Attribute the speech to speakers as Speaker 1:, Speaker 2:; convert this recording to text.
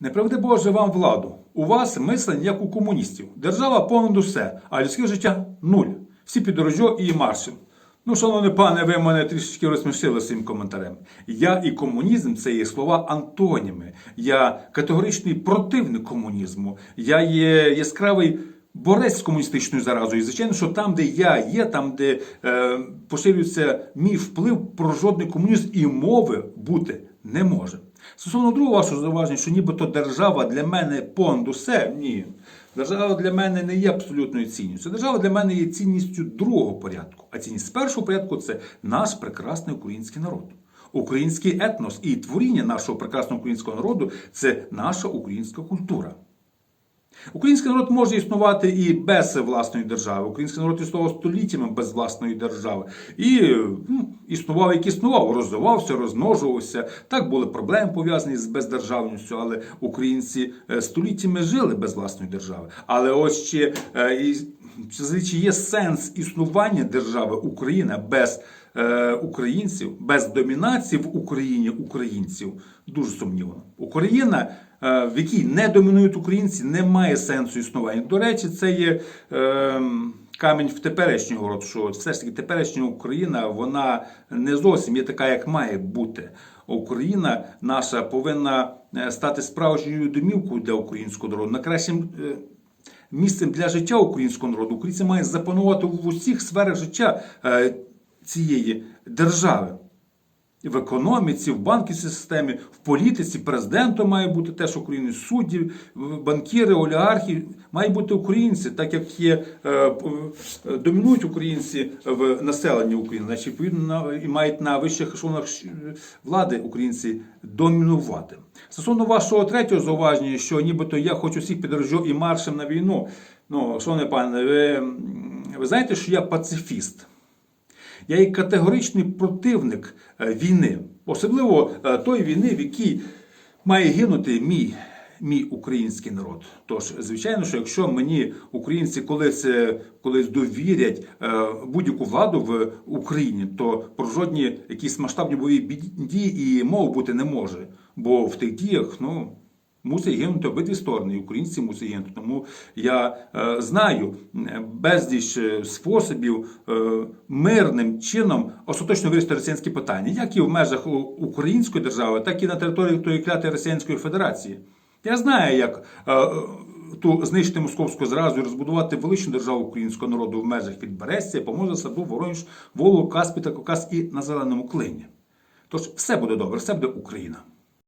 Speaker 1: Не приведе Боже вам владу. У вас мислення як у комуністів. Держава понад усе, а людське життя нуль. Всі під рожьо і маршем. Ну, шановний пане, ви мене трішечки розсмішили своїм коментарем. Я і комунізм це є слова антоніми. Я категоричний противник комунізму. Я є яскравий борець з комуністичною заразою. І звичайно, що там, де я є, там, де е, поширюється мій вплив, про жодний комунізм і мови бути не може. Стосовно другого вашого зауваження, що нібито держава для мене понад усе, ні. Держава для мене не є абсолютною цінністю. Держава для мене є цінністю другого порядку. А цінність першого порядку це наш прекрасний український народ. Український етнос і творіння нашого прекрасного українського народу це наша українська культура. Український народ може існувати і без власної держави. Український народ існував століттями без власної держави. І ну, існував, як існував, розвивався, розмножувався. Так були проблеми пов'язані з бездержавністю, але українці е, століттями жили без власної держави. Але ось ще е, чи є сенс існування держави Україна без е, українців, без домінації в Україні українців, дуже сумнівно. Україна е, в якій не домінують українці, не має сенсу існування. До речі, це є е, камінь в теперішнього роду, що все ж таки теперішня Україна вона не зовсім є така, як має бути. Україна наша повинна е, стати справжньою домівкою для українського народу, на кращим. Місцем для життя українського народу. Українці має запанувати в усіх сферах життя е, цієї держави в економіці, в банківській системі, в політиці, президентом має бути теж українець, судді, банкіри, олігархи, мають бути українці, так як є е, е, домінують українці в населенні України, значить відповідно і мають на вищих ешелонах влади українці домінувати. Стосовно вашого третього зауваження, що нібито я хочу всіх підрожжю і маршем на війну. Ну, шановний пане, ви, ви знаєте, що я пацифіст. Я є категоричний противник е, війни, особливо е, тої війни, в якій має гинути мій, мій український народ. Тож, звичайно, що якщо мені українці колись, е, колись довірять будь-яку владу в Україні, то про жодні якісь масштабні бойові дії і мов бути не може. Бо в тих діях, ну. Мусить гинути обидві сторони, і українці мусять гинути. Тому я е, знаю безліч е, способів е, мирним чином остаточно вирішити росіянські питання, як і в межах української держави, так і на території тої клятої Росіянської Федерації. Я знаю, як е, ту знищити московську зразу і розбудувати величну державу українського народу в межах Підберестя, Помоза, Саду, Воронеж, Волу, Каспі та Кокас і на зеленому клині. Тож все буде добре, все буде Україна.